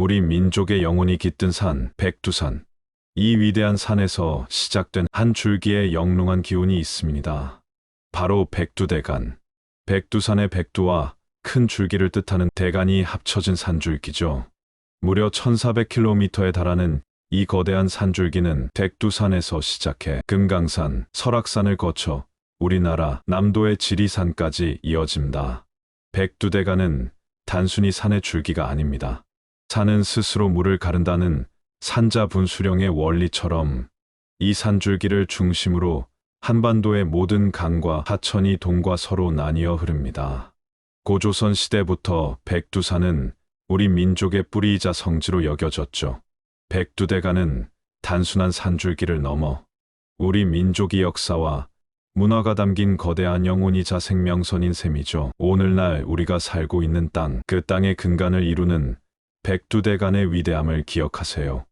우리 민족의 영혼이 깃든 산, 백두산. 이 위대한 산에서 시작된 한 줄기의 영롱한 기운이 있습니다. 바로 백두대간. 백두산의 백두와 큰 줄기를 뜻하는 대간이 합쳐진 산줄기죠. 무려 1400km에 달하는 이 거대한 산줄기는 백두산에서 시작해 금강산, 설악산을 거쳐 우리나라 남도의 지리산까지 이어집니다. 백두대간은 단순히 산의 줄기가 아닙니다. 산은 스스로 물을 가른다는 산자 분수령의 원리처럼 이 산줄기를 중심으로 한반도의 모든 강과 하천이 동과 서로 나뉘어 흐릅니다. 고조선 시대부터 백두산은 우리 민족의 뿌리이자 성지로 여겨졌죠. 백두대간은 단순한 산줄기를 넘어 우리 민족의 역사와 문화가 담긴 거대한 영혼이자 생명선인 셈이죠. 오늘날 우리가 살고 있는 땅, 그 땅의 근간을 이루는 백두대간의 위대함을 기억하세요.